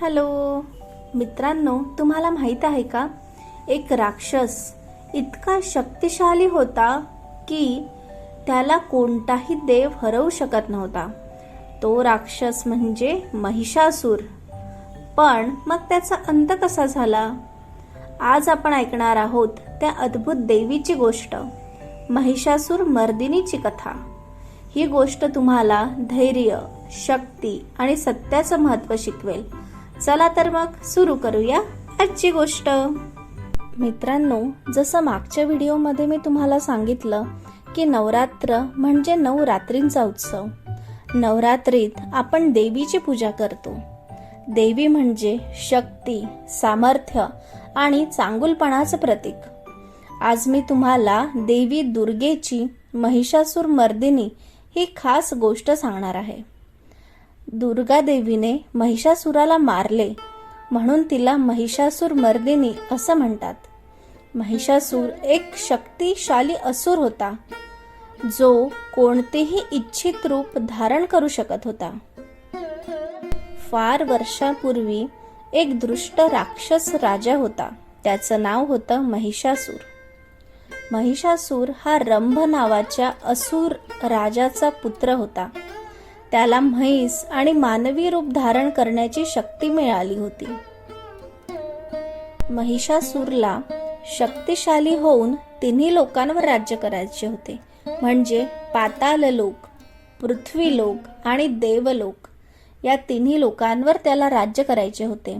Hello. मित्रांनो तुम्हाला माहीत आहे का? एक राक्षस इतका शक्तिशाली होता की त्याला कोणताही देव हरवू शकत नव्हता. तो राक्षस म्हणजे महिषासूर. पण मग त्याचा अंत कसा झाला? आज आपण ऐकणार आहोत त्या अद्भुत देवीची गोष्ट महिषासूर मर्दिनीची कथा. ही गोष्ट तुम्हाला धैर्य शक्ती आणि सत्याचं महत्त्व शिकवेल. चला तर मग सुरू करूया आजची गोष्ट. मित्रांनो जसं मागच्या व्हिडिओमध्ये मी तुम्हाला सांगितलं की नवरात्र म्हणजे नऊ रात्रींचा उत्सव. नवरात्रीत आपण देवीची पूजा करतो. देवी म्हणजे शक्ती सामर्थ्य आणि चांगुलपणाचं प्रतीक. आज मी तुम्हाला देवी दुर्गेची महिषासूर मर्दिनी ही खास गोष्ट सांगणार आहे. दुर्गा देवीने महिषासुराला मारले म्हणून तिला महिषासूर मर्दिनी असं म्हणतात. महिषासूर एक शक्तिशाली असुर होता जो कोणतेही इच्छित रूप धारण करू शकत होता. फार वर्षापूर्वी एक दृष्ट राक्षस राजा होता त्याचं नाव होतं महिषासूर. महिषासूर हा रंभ नावाच्या असुर राजाचा पुत्र होता. त्याला म्हैस आणि मानवी रूप धारण करण्याची शक्ती मिळाली होती. महिषासूरला शक्तिशाली होऊन तिन्ही लोकांवर राज्य करायचे होते. म्हणजे पाताल लोक पृथ्वी लोक आणि देवलोक या तिन्ही लोकांवर त्याला राज्य करायचे होते.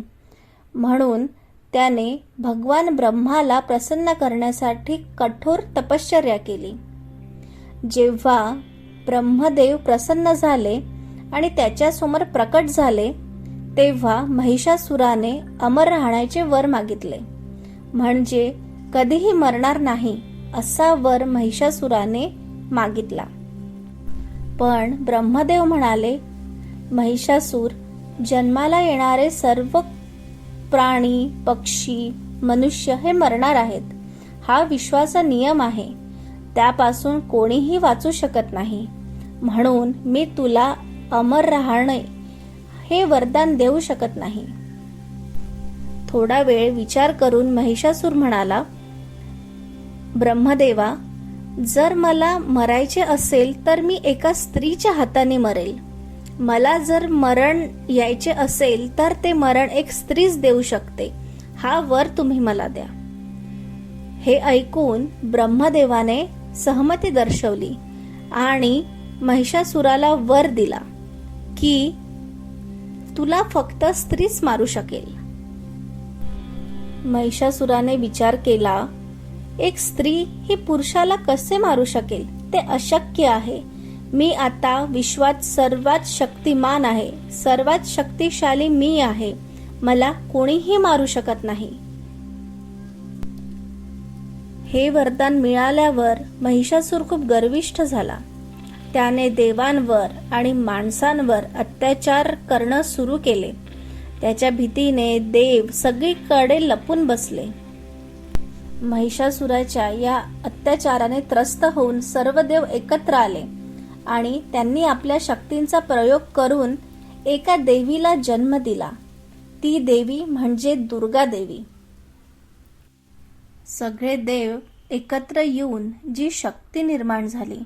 म्हणून त्याने भगवान ब्रह्माला प्रसन्न करण्यासाठी कठोर तपश्चर्या केली. जेव्हा ब्रह्मदेव प्रसन्न झाले आणि त्याच्यासमोर प्रकट झाले तेव्हा महिषासुराने अमर राहण्याचे वर मागितले. म्हणजे कधीही मरणार नाही असा वर महिषासुराने मागितला. पण ब्रह्मदेव म्हणाले महिषासूर जन्माला येणारे सर्व प्राणी पक्षी मनुष्य हे मरणार आहेत. हा विश्वाचा नियम आहे. त्यापासून कोणीही वाचू शकत नाही. म्हणून मी तुला अमर राहणे हे वरदान देऊ शकत नाही. थोडा वेळ विचार करून महिषासूर म्हणाला ब्रह्मदेवा जर मला मरायचे असेल तर मी एका स्त्रीच्या हाताने मरेल. मला जर मरण यायचे असेल तर ते मरण एक स्त्रीच देऊ शकते. हा वर तुम्ही मला द्या. हे ऐकून ब्रह्मदेवाने सहमती दर्शवली आणि महिषासुराला वर दिला की तुला फक्त स्त्रीच मारू शकेल. महिषासुराने विचार केला एक स्त्री ही पुरुषाला कसे मारू शकेल? ते अशक्य आहे. मी आता विश्वात सर्वात शक्तिमान आहे. सर्वात शक्तिशाली मी आहे. मला कोणीही मारू शकत नाही. हे वरदान मिळाल्यावर महिषासूर खूप गर्विष्ठ झाला. त्याने देवांवर आणि माणसांवर अत्याचार करणं सुरू केले. त्याच्या भीतीने देव सगळीकडे लपून बसले. महिषासुराच्या या अत्याचाराने त्रस्त होऊन सर्व देव एकत्र आले आणि त्यांनी आपल्या शक्तींचा प्रयोग करून एका देवीला जन्म दिला. ती देवी म्हणजे दुर्गा देवी. सगळे देव एकत्र येऊन जी शक्ती निर्माण झाली.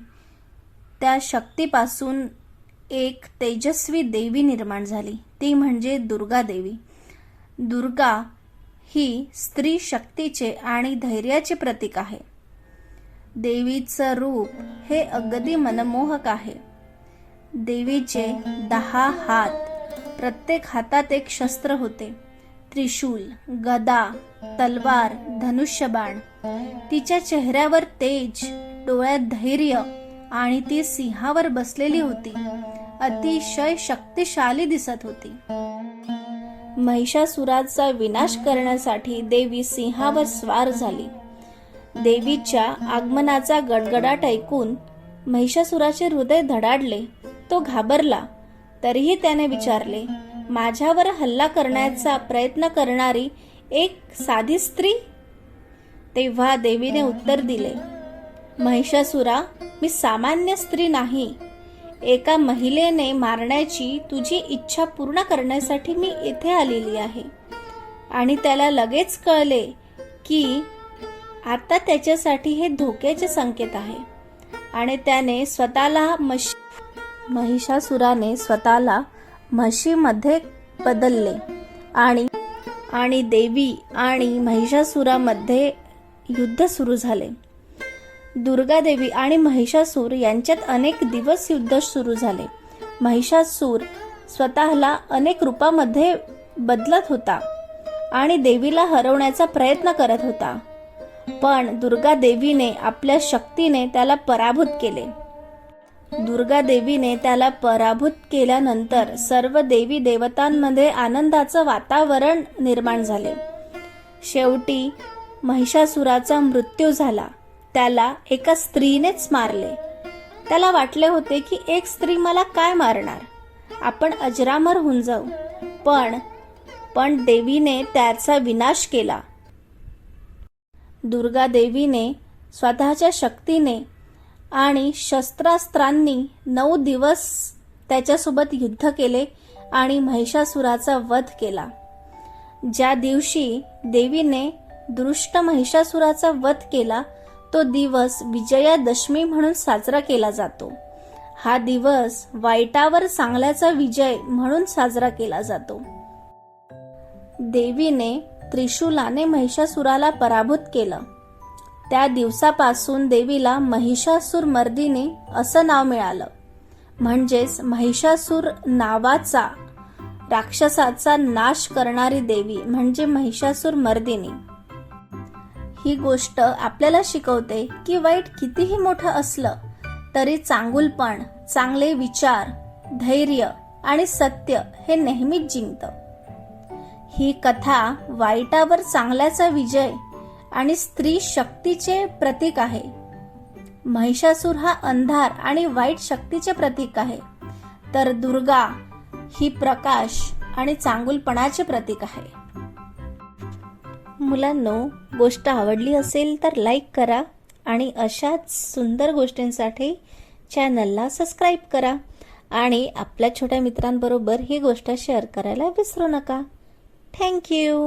त्या शक्तीपासून एक तेजस्वी देवी निर्माण झाली. ती म्हणजे दुर्गा देवी. दुर्गा ही स्त्री शक्तीचे आणि धैर्याचे प्रतीक आहे. देवीचं रूप हे अगदी मनमोहक आहे. देवीचे दहा हात प्रत्येक हातात एक शस्त्र होते. त्रिशूल गदा तलवार धनुष्यबाण. तिच्या चेहऱ्यावर तेज डोळ्यात धैर्य आणि ती सिंहावर बसलेली होती. अतिशय शक्तिशाली दिसत होती. महिषासुराचा विनाश करण्यासाठी देवी सिंहावर स्वार झाली. देवीच्या आगमनाचा गडगडाट ऐकून महिषासुराचे हृदय धडाडले. तो घाबरला. तरीही त्याने विचारले माझ्यावर हल्ला करण्याचा प्रयत्न करणारी एक साधी स्त्री? तेव्हा देवीने उत्तर दिले महिषासुरा मी सामान्य स्त्री नाही. एका महिलेने मारण्याची तुझी इच्छा पूर्ण करण्यासाठी मी इथे आलेली आहे. आणि त्याला लगेच कळले की आता त्याच्यासाठी हे धोक्याचे संकेत आहे. आणि त्याने स्वतःला म्हशी महिषासुराने स्वतःला म्हशीमध्ये बदलले. आणि आणि देवी आणि महिषासुरामध्ये युद्ध सुरू झाले. दुर्गादेवी आणि महिषासूर यांच्यात अनेक दिवस युद्ध सुरू झाले. महिषासूर स्वतःला अनेक रूपामध्ये बदलत होता आणि देवीला हरवण्याचा प्रयत्न करत होता. पण दुर्गा देवीने आपल्या शक्तीने त्याला पराभूत केले. दुर्गा देवीने त्याला पराभूत केल्यानंतर सर्व देवी देवतांमध्ये आनंदाचं वातावरण निर्माण झाले. शेवटी महिषासुराचा मृत्यू झाला. त्याला एका स्त्रीनेच मारले. त्याला वाटले होते की एक स्त्री मला काय मारणार? आपण अजरामर होऊन जाऊ. पण पण देवीने त्याचा विनाश केला. दुर्गा देवीने स्वतःच्या शक्तीने आणि शस्त्रास्त्रांनी नऊ दिवस त्याच्यासोबत युद्ध केले आणि महिषासुराचा वध केला. ज्या दिवशी देवीने दृष्ट महिषासुराचा वध केला तो दिवस विजयादशमी म्हणून साजरा केला जातो. हा दिवस वाईटावर चांगल्याचा विजय म्हणून साजरा केला जातो. देवीने त्रिशूलाने महिषासुराला पराभूत केलं. त्या दिवसापासून देवीला महिषासूर मर्दिनी असं नाव मिळालं. म्हणजेच महिषासूर नावाचा राक्षसाचा नाश करणारी देवी म्हणजे महिषासूर मर्दिनी. ही गोष्ट आपल्याला शिकवते की वाईट कितीही मोठं असलं तरी चांगुलपण चांगले विचार धैर्य आणि सत्य हे नेहमीच जिंकतं. ही कथा वाईटावर चांगल्याचा विजय आणि स्त्री शक्तीचे प्रतीक आहे. महिषासूर हा अंधार आणि वाईट शक्तीचे प्रतीक आहे. तर दुर्गा ही प्रकाश आणि चांगुलपणाचे प्रतीक आहे. मुलांनो गोष्ट आवडली असेल तर लाईक करा आणि अशाच सुंदर गोष्टींसाठी चॅनलला सबस्क्राईब करा. आणि आपल्या छोट्या मित्रांबरोबर ही गोष्ट शेअर करायला विसरू नका. थँक्यू